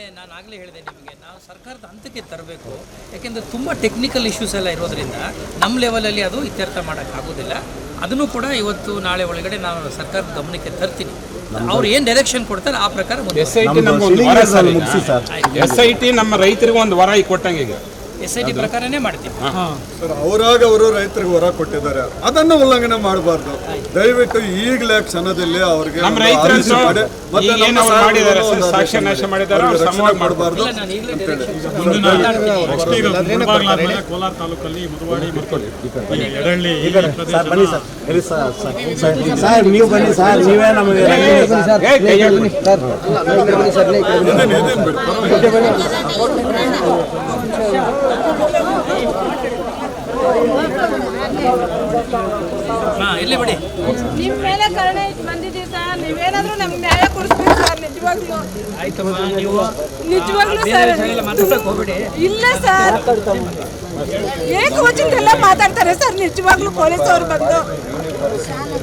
ನಾನು ಆಗಲೇ ಹೇಳಿದೆ ನಿಮಗೆ ನಾವು ಸರ್ಕಾರದ ಹಂತಕ್ಕೆ ತರಬೇಕು. ಯಾಕೆಂದರೆ ತುಂಬ ಟೆಕ್ನಿಕಲ್ ಇಶ್ಯೂಸ್ ಎಲ್ಲ ಇರೋದ್ರಿಂದ ನಮ್ಮ ಲೆವೆಲಲ್ಲಿ ಅದು ಇತ್ಯರ್ಥ ಮಾಡೋಕ್ಕಾಗೋದಿಲ್ಲ ಅದನ್ನು ಕೂಡ ಇವತ್ತು ನಾಳೆ ಒಳಗಡೆ ನಾನು ಸರ್ಕಾರದ ಗಮನಕ್ಕೆ ತರ್ತೀನಿ. ಅವ್ರು ಏನು ಡೈರೆಕ್ಷನ್ ಕೊಡ್ತಾರೆ ಆ ಪ್ರಕಾರ ಎಸ್ ಐ ಟಿ ನಮ್ಗೆ ಸರ್ ಎಸ್ ಐ ಟಿ ನಮ್ಮ ರೈತರಿಗೆ ಒಂದು ವರ ಕೊಟ್ಟಂಗೆ ಈಗ. ಎಸ್ ಐ ಟಿ ಪ್ರಕಾರನೇ ಮಾಡ್ತೀವಿ. ಸರ್ ಅವರಾಗ ಅವರು ರೈತರಿಗೆ ವರ ಕೊಟ್ಟಿದ್ದಾರೆ. ಅದನ್ನು ಉಲ್ಲಂಘನೆ ಮಾಡಬಾರ್ದು. ದಯವಿಟ್ಟು ಈಗಲೇ ಕ್ಷಣದಲ್ಲಿ ಅವ್ರಿಗೆ ನಮ್ಮ ಮತ್ತೆ ನಮ್ಮ ಮಾಡಿದ್ದಾರೆ ಸರ್, ಸಾಕ್ಷ್ಯ ನಾಶ ಮಾಡಿದ್ದಾರೆ, ಅವ್ರು ಅವ್ರಿಗೆ ಸಮವಾಗಿ ರಕ್ಷಣೆ ಮಾಡಬಾರ್ದು ಕೋಲಾರ ತಾಲೂಕಲ್ಲಿ ಮುದುವಾಡಿ ಮತ್ತು ಈ sir sir sir sir sir ನೀವು ಬನ್ನಿ ಸರ್ ನಮಗೆ ಇಲ್ಲಿ ಬಿಡಿ. ನಿಮ್ ಮೇಲೆ ಕರುಣೆ ಇಟ್ಟು ಬಂದಿದ್ದೀವಿ ಸರ್. ನೀವೇನಾದ್ರೂ ನಮ್ಗೆ ನ್ಯಾಯ ಕೊಡಿಸ್ಬೇಕು ಸರ್ ನಿಜವಾಗ್ಲೂ. ಆಯ್ತಮ್ಮ ನೀವು ನಿಜವಾಗ್ಲೂ ಬೇರೆ ಸರ್. ಇಲ್ಲ ಏಕವಚನದೆಲ್ಲ ಮಾತಾಡ್ತಾರೆ ಸರ್ ನಿಜವಾಗ್ಲೂ ಪೊಲೀಸ್ ಅವ್ರು ಬಂದು.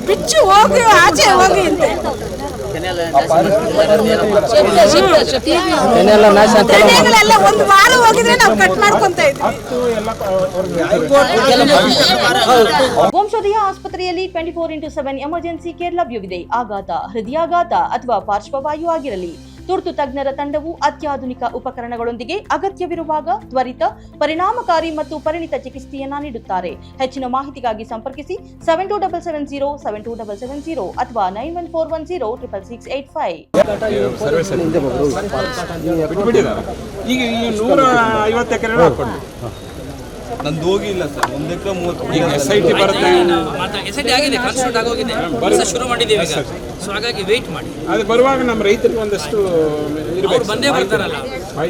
ಬಿಚ್ಚು ಹೋಗಿ ಆಚೆ ಹೋಗಿ ಅಂತೆ. ಒಂದು ವಾರ ಹೋಗಿದ್ರೆ ನಾವು ಕಟ್ ಮಾಡ್ಕೊಂತ ಇದ್ವಿ. ವಂಶೋದಯ ಆಸ್ಪತ್ರೆಯಲ್ಲಿ twenty four into seven emergency care ಲಭ್ಯವಿದೆ. ಆಘಾತ ಹೃದಯಾಘಾತ ಅಥವಾ ಪಾರ್ಶ್ವವಾಯು ಆಗಿರಲಿ. ತುರ್ತು ತಜ್ಞರ ತಂಡವು ಅತ್ಯಾಧುನಿಕ ಉಪಕರಣಗಳೊಂದಿಗೆ ಅಗತ್ಯವಿರುವಾಗ ತ್ವರಿತ ಪರಿಣಾಮಕಾರಿ ಮತ್ತು ಪರಿಣಿತ ಚಿಕಿತ್ಸೆಯನ್ನ ನೀಡುತ್ತಾರೆ. ಹೆಚ್ಚಿನ ಮಾಹಿತಿಗಾಗಿ ಸಂಪರ್ಕಿಸಿ seven two double seven zero seven two double seven zero ಅಥವಾ nine one four one zero triple six eight five ಈಗ ನೂರ ಐವತ್ತು ಎಕರೆ ನಂದು ಹೋಗಿಲ್ಲ ಸರ್ ಒಂದು ಎಕರೆ ಮೂವತ್ತು ಈಗ ಎಸ್ ಐ ಟಿ ಬರುತ್ತೆ. ಎಸ್ ಐ ಟಿ ಆಗಿದೆ ಕಾನ್ಸ್ಟಿಟ್ಯೂಟ್ ಆಗೋಗಿದೆ ಕೆಲಸ ಶುರು ಮಾಡಿದ್ದೀವಿ ಈಗ. ಸೊ ಹಾಗಾಗಿ ವೆಯ್ಟ್ ಮಾಡಿ. ಅದು ಬರುವಾಗ ನಮ್ಮ ರೈತರಿಗೆ ಒಂದಷ್ಟು ಅವ್ರು ಇರಬೇಕು ಬಂದೇ ಬರ್ತಾರಲ್ಲ.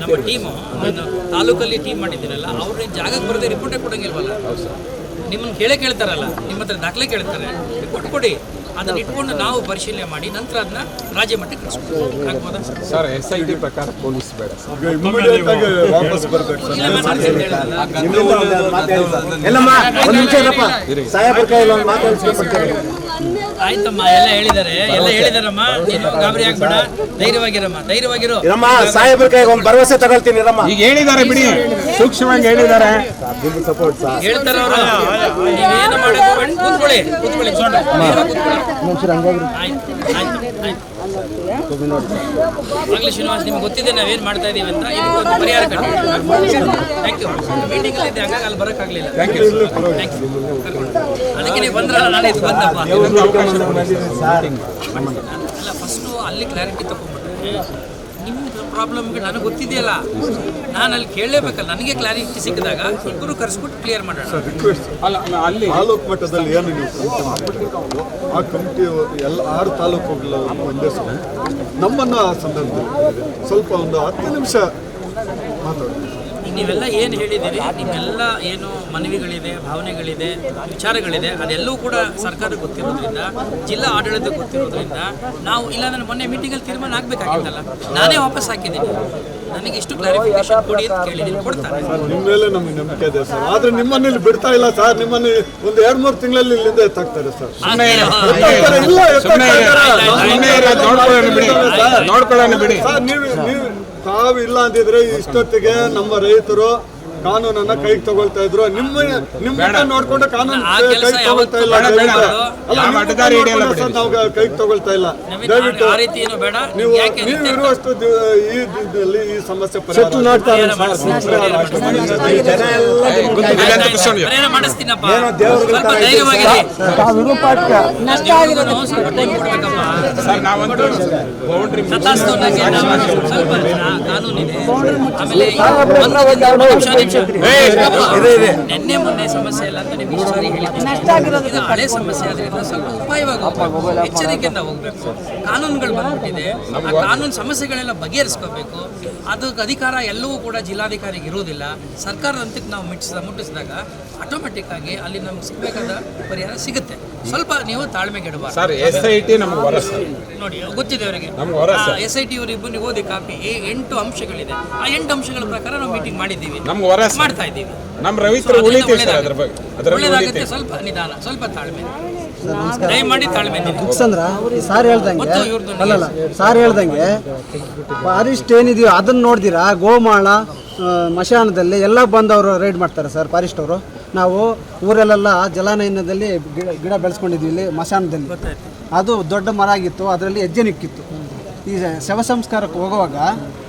ನಮ್ಮ ಟೀಮು ತಾಲೂಕಲ್ಲಿ ಟೀಮ್ ಮಾಡಿದ್ದೀರಲ್ಲ ಅವ್ರಿಗೆ ಜಾಗಕ್ಕೆ ಬರದೆ ರಿಪೋರ್ಟೇ ಕೊಡಂಗಿಲ್ವಲ್ಲ? ನಿಮ್ಮನ್ನು ಕೇಳೇ ಕೇಳ್ತಾರಲ್ಲ ನಿಮ್ಮ ಹತ್ರ ದಾಖಲೆ ಕೇಳ್ತಾರೆ. ರಿಪೋರ್ಟ್ ಕೊಡಿ. ಅದನ್ನ ಇಟ್ಕೊಂಡು ನಾವು ಪರಿಶೀಲನೆ ಮಾಡಿ ನಂತರ ಅದನ್ನ ರಾಜ್ಯ ಮಟ್ಟಕ್ಕೆ ಕಳಿಸ್ಬೋದು ಸರ್ ಎಸ್ ಐ ಟಿ ಪ್ರಕಾರ ಪೊಲೀಸ್ ಬೇಡ ಸರ್. ಇಮಿಡಿಯೇಟ್ ವಾಪಸ್ ಬರ್ಬೇಕು ಸರ್. ಇಲ್ಲ ಮಾತಾಡ್ಸಿ ಅಂತ ಹೇಳಿದ್ರಲ್ಲ. ಎಲ್ಲಮ್ಮ ಒಂದು ನಿಮಿಷ ಇರಪ್ಪ ಸಾಹೇಬ್ರ ಕೈಯಲ್ಲಿ ಒಂದು ಮಾತಾಡ್ಸ್ಕೊಡ್ತೀನಿ ಆಯ್ತಮ್ಮ ಎಲ್ಲ ಹೇಳಿದ್ದಾರೆ ಎಲ್ಲ ಹೇಳಿದಾರಮ್ಮ. ನೀನು ಗಾಬರಿ ಆಗ್ಬೇಡ. ಧೈರ್ಯವಾಗಿರಮ್ಮ ಧೈರ್ಯವಾಗಿರೋ. ಸಾಹೇಬ್ರ ಕೈಗೆ ಒಂದು ಭರವಸೆ ತಗೊಳ್ತೀನಿ ಈಗ ಹೇಳಿದ್ದಾರೆ ಬಿಡಿ. ಸೂಕ್ಷ್ಮವಾಗಿ ಹೇಳಿದ್ದಾರೆ. ಆಗ್ಲಿ ಶ್ರೀನಿವಾಸ್ ನಿಮ್ಗೆ ಗೊತ್ತಿದೆ ನಾವೇನು ಮಾಡ್ತಾ ಇದೀವಿ ಅಂತ? ಇದಕ್ಕೊಂದು ಪರಿಹಾರ ಥ್ಯಾಂಕ್ ಯು ಮೀಟಿಂಗ್ ಅಲ್ಲಿ ಇದ್ದೆ ಹಂಗಾಗಿ ಅಲ್ಲಿ ಬರೋಕ್ಕಾಗಲಿಲ್ಲ ಥ್ಯಾಂಕ್ ಯು ಅದಕ್ಕೆ ನೀವು ಬಂದ್ರಲ್ಲ ನಾಳೆ ಇದು ಬಂದಪ್ಪ. ಅಲ್ಲ ಫಸ್ಟು ಅಲ್ಲಿ ಕ್ಲಾರಿಟಿ ತಗೊಂಡ್ಬಿಟ್ರೆ. ನಿಮ್ಮ ಪ್ರಾಬ್ಲಮ್ಗೆ ನನಗೆ ಗೊತ್ತಿದೆಯಲ್ಲ? ನಾನು ಅಲ್ಲಿ ಕೇಳಲೇಬೇಕಲ್ಲ. ನನಗೆ ಕ್ಲಾರಿಟಿ ಸಿಕ್ಕಿದಾಗ ಇಬ್ಬರು ಕರೆಸ್ಬಿಟ್ಟು ಕ್ಲಿಯರ್ ಮಾಡೋಣ. ರಿಕ್ವೆಸ್ಟ್ ಅಲ್ಲ ಅಲ್ಲ, ತಾಲೂಕು ಮಟ್ಟದಲ್ಲಿ ಏನು ನೀವು ಆ ಕಮಿಟಿ ಎಲ್ಲ ಆರು ತಾಲೂಕುಗಳ ಒಂದೇ ಸಮಯ ನಮ್ಮನ್ನು ಆ ಸಂದರ್ಭದಲ್ಲಿ ಸ್ವಲ್ಪ ಒಂದು ಹತ್ತು ನಿಮಿಷ ಮಾತಾಡೋದು ಈಗ ನೀವೆಲ್ಲ ಏನು ಹೇಳಿದ್ದೀರಿ? ನಿಮ್ಮೆಲ್ಲ ಏನು ಮನವಿಗಳಿದೆ ಭಾವನೆಗಳಿದೆ ವಿಚಾರಗಳಿದೆ ಅದೆಲ್ಲವೂ ಕೂಡ ಸರ್ಕಾರ ಗೊತ್ತಿರೋದ್ರಿಂದ ಜಿಲ್ಲಾ ಆಡಳಿತ ಗೊತ್ತಿರೋದ್ರಿಂದ ನಾವು ಇಲ್ಲ ನನ್ನ ಮೊನ್ನೆ ಮೀಟಿಂಗಲ್ಲಿ ತೀರ್ಮಾನ ಆಗಬೇಕಾಗಿತ್ತಲ್ಲ? ನಾನೇ ವಾಪಸ್ ಹಾಕಿದ್ದೀನಿ. ನನಗೆ ಇಷ್ಟು ಕ್ಲಾರಿಫಿಕೇಶನ್ ಕೊಡಿ ಅಂತ ಕೇಳಿದ್ದೀನಿ ಕೊಡ್ತಾರೆ. ನಿಮ್ಮ ಮೇಲೆ ನಮಗೆ ನಂಬಿಕೆ ಇದೆ ಸರ್. ಆದ್ರೆ ನಿಮ್ಮನ್ನ ಇಲ್ಲಿ ಬಿಡ್ತಾ ಇಲ್ಲ ಸರ್. ನಿಮ್ಮನ್ನ ಒಂದು ಎರಡು ಮೂರು ತಿಂಗಳಲ್ಲಿ ಇಲ್ಲಿಂದ ಎತ್ತಾಕ್ತಾರೆ ಸರ್. ಇಲ್ಲ ನೋಡ್ಕೊಳ್ಳೋಣ ಬಿಡಿ. ಸರ್ ನೀವು ನೀವು ತಾವು ಇಲ್ಲ ಅಂದಿದ್ರೆ ಇಷ್ಟೊತ್ತಿಗೆ ನಮ್ಮ ರೈತರು ಕಾನೂನನ್ನ ಕೈಗೆ ತಗೊಳ್ತಾ ಇದ್ರು. ನಿಮ್ಮ ನಿಮ್ಮ ನೋಡ್ಕೊಂಡು ಕಾನೂನು ಕೈಗೆ ತಗೊಳ್ತಾ ಇಲ್ಲ ನಾವು ಕೈಗೆ ತಗೊಳ್ತಾ ಇಲ್ಲ. ದಯವಿಟ್ಟು ನೀವು ನೀವು ಇರುವಷ್ಟು ಈ ದಿನದಲ್ಲಿ ಈ ಸಮಸ್ಯೆ ಪರಿಹಾರ ಪರಿಹಾರ ಮಾಡಿಸ್ತೀನಿ. ಪರಿಹಾರ ಮಾಡಿಸ್ತೀನಿ. ಜನ ಎಲ್ಲ ಇಲ್ಲೆಂತ ಕೂತ್ಕೊಂಡು ಪರಿಹಾರ ಮಾಡಿಸ್ತೀನಪ್ಪ. ದೇವ್ರ ಸ್ವಲ್ಪ ನಿನ್ನೆ ಮೊನ್ನೆ ಸಮಸ್ಯೆ ಇಲ್ಲ ಅಂತ ನಿಮ್ಗೆ ಇಷ್ಟು ಸಾರಿ ಹೇಳಿದ್ದೀನಿ. ಇದು ಹಳೆ ಸಮಸ್ಯೆ ಆದ್ರಿಂದ ಸ್ವಲ್ಪ ಉಪಾಯವಾಗಿ ಹೋಗ್ಬೇಕು ಎಚ್ಚರಿಕೆಯಿಂದ ಹೋಗ್ಬೇಕು. ಕಾನೂನುಗಳು ಬಂದ್ಬಿಟ್ಟಿದೆ. ಆ ಕಾನೂನು ಸಮಸ್ಯೆಗಳೆಲ್ಲ ಬಗೆಹರಿಸ್ಕೋಬೇಕು. ಅದಕ್ಕೆ ಅಧಿಕಾರ ಎಲ್ಲವೂ ಕೂಡ ಜಿಲ್ಲಾಧಿಕಾರಿಗೆ ಇರೋದಿಲ್ಲ ಸರ್ಕಾರದ ಹಂತಕ್ಕೆ ನಾವು ಮುಟ್ಟಿಸಿದ ಮುಟ್ಟಿಸಿದಾಗ ಆಟೋಮೆಟಿಕ್ ಆಗಿ ಅಲ್ಲಿ ನಮ್ಗೆ ಸಿಗಬೇಕಾದ ಪರಿಹಾರ ಸಿಗುತ್ತೆ. ಸ್ವಲ್ಪ ನೀವು ತಾಳ್ಮೆಗೆಡಬಾರ್ದು ಸರ್ ಎಸ್ ಐ ಟಿ ನಮ್ಗೆ ವರ ಸರ್ ನೋಡಿ ಗೊತ್ತಿದೆ ಅವರಿಗೆ. ನಮ್ಗೆ ವರ ಸರ್. ಎಸ್ ಐ ಟಿ ಇವರಿಬ್ಬರು ನೀವು ಓದಿ ಕಾಪಿ ಈ ಎಂಟು ಅಂಶಗಳಿದೆ. ಆ ಎಂಟು ಅಂಶಗಳ ಪ್ರಕಾರ ನಾವು ಮೀಟಿಂಗ್ ಮಾಡಿದ್ದೀವಿ. ನಮ್ಗೆ ವರ ಸರ್ ಮಾಡ್ತಾ ಇದ್ದೀವಿ. ನಮ್ಮ ರವಿತ್ರ ಉಳಿತೀವಿ ಸರ್ ಅದ್ರ ಬಗ್ಗೆ ಒಳ್ಳೇದಾಗುತ್ತೆ ಸ್ವಲ್ಪ ನಿಧಾನ ಸ್ವಲ್ಪ ತಾಳ್ಮೆ. ದಯಮಾಡಿ ತಾಳ್ಮೆ ಅಂದ್ರ ಸಾರ್ ಹೇಳ್ದಂಗೆ ಅಲ್ಲಲ್ಲ ಸಾರ್ ಹೇಳ್ದಂಗೆ ಫಾರಿಸ್ಟ್ ಏನಿದೆಯೋ ಅದನ್ನ ನೋಡ್ದಿರಾ? ಗೋಮಾಳ ಮಶಾನದಲ್ಲಿ ಎಲ್ಲ ಬಂದವರು ರೈಡ್ ಮಾಡ್ತಾರೆ ಸರ್ ಫಾರಿಸ್ಟ್ ಅವರು. ನಾವು ಊರಲ್ಲೆಲ್ಲ ಜಲಾನಯನದಲ್ಲಿ ಗಿಡ ಗಿಡ ಬೆಳೆಸ್ಕೊಂಡಿದ್ವಿ ಇಲ್ಲಿ ಮಶಾನದಲ್ಲಿ ಅದು ದೊಡ್ಡ ಮರ ಆಗಿತ್ತು ಅದರಲ್ಲಿ ಹೆಜ್ಜೆ ನಿಕ್ಕಿತ್ತು ಈ ಶವ ಸಂಸ್ಕಾರಕ್ಕೆ ಹೋಗುವಾಗ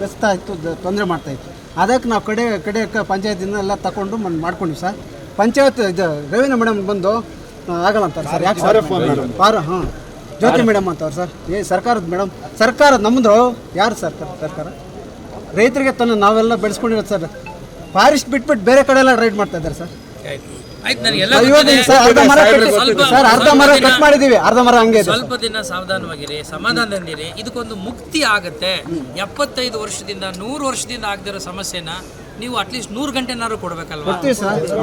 ಕಸ್ತಾ ಇತ್ತು ತೊಂದರೆ ಮಾಡ್ತಾ ಇತ್ತು. ಅದಕ್ಕೆ ನಾವು ಕಡೆ ಕಡೆ ಪಂಚಾಯತಿಂದ ಎಲ್ಲ ತಗೊಂಡು ಮಾಡ್ಕೊಂಡ್ವಿ ಸರ್. ಪಂಚಾಯತ್ ಇದು ರವೀನಾ ಮೇಡಮ್ ಬಂದು ಆಗಲ್ಲ ಅಂತಾರೆ ಸರ್. ಯಾಕೆ ಸರ್? ಪಾರ ಹಾಂ. ಜ್ಯೋತಿ ಮೇಡಮ್ ಅಂತವ್ರು ಸರ್. ಏ ಸರ್ಕಾರದ ಮೇಡಮ್. ಸರ್ಕಾರ ನಮ್ಮದು ಯಾರು ಸರ್ ಸರ್ಕಾರ? ರೈತರಿಗೆ ತನ್ನ ನಾವೆಲ್ಲ ಬೆಳೆಸ್ಕೊಂಡಿರೋದು ಸರ್. ಫಾರೆಸ್ಟ್ ಬಿಟ್ಬಿಟ್ಟು ಬೇರೆ ಕಡೆ ಎಲ್ಲ ರೈಡ್ ಮಾಡ್ತಾ ಇದ್ದಾರೆ ಸರ್. ಸ್ವಲ್ಪ- ದಿನ- ಸಾವಧಾನವಾಗಿರಿ ಸಮಾಧಾನದಿಂದಿರಿ ಇದಕ್ಕೊಂದು ಮುಕ್ತಿ ಆಗತ್ತೆ. ಎಪ್ಪತ್ತೈದು ವರ್ಷದಿಂದ ನೂರು ವರ್ಷದಿಂದ ಆಗದಿರೋ ಸಮಸ್ಯೆನ ನೀವು ಅಟ್ಲೀಸ್ಟ್ ನೂರು ಗಂಟೆನಾದ್ರು ಕೊಡ್ಬೇಕಲ್ವಾ?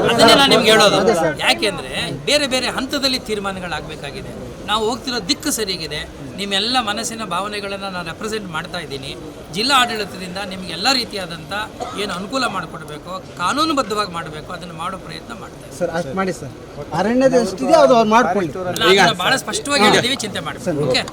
ಅದನ್ನೇ ನಾನು ನಿಮ್ಗೆ ಹೇಳೋದು. ಯಾಕೆಂದ್ರೆ ಬೇರೆ ಬೇರೆ ಹಂತದಲ್ಲಿ ತೀರ್ಮಾನಗಳಾಗಬೇಕಾಗಿದೆ. ನಾವು ಹೋಗ್ತಿರೋ ದಿಕ್ಕು ಸರಿಯಾಗಿದೆ. ನಿಮ್ಮೆಲ್ಲ ಮನಸ್ಸಿನ ಭಾವನೆಗಳನ್ನು ನಾನು ರೆಪ್ರೆಸೆಂಟ್ ಮಾಡ್ತಾ ಇದ್ದೀನಿ. ಜಿಲ್ಲಾ ಆಡಳಿತದಿಂದ ನಿಮಗೆ ಎಲ್ಲ ರೀತಿಯಾದಂಥ ಏನು ಅನುಕೂಲ ಮಾಡಿಕೊಡ್ಬೇಕು ಕಾನೂನುಬದ್ಧವಾಗಿ ಮಾಡಬೇಕು ಅದನ್ನು ಮಾಡೋ ಪ್ರಯತ್ನ ಮಾಡ್ತೇವೆ ಸರ್ ಅಷ್ಟು ಮಾಡಿ ಸರ್. ಅರಣ್ಯದ ಎಷ್ಟಿದೆ ಅದು ಅವ್ರು ಮಾಡ್ಕೊಳ್ಳಿ. ಅದನ್ನ ಬಹಳ ಸ್ಪಷ್ಟವಾಗಿ ಹೇಳಿದ್ದೀವಿ ಚಿಂತೆ ಮಾಡಿ ಓಕೆ?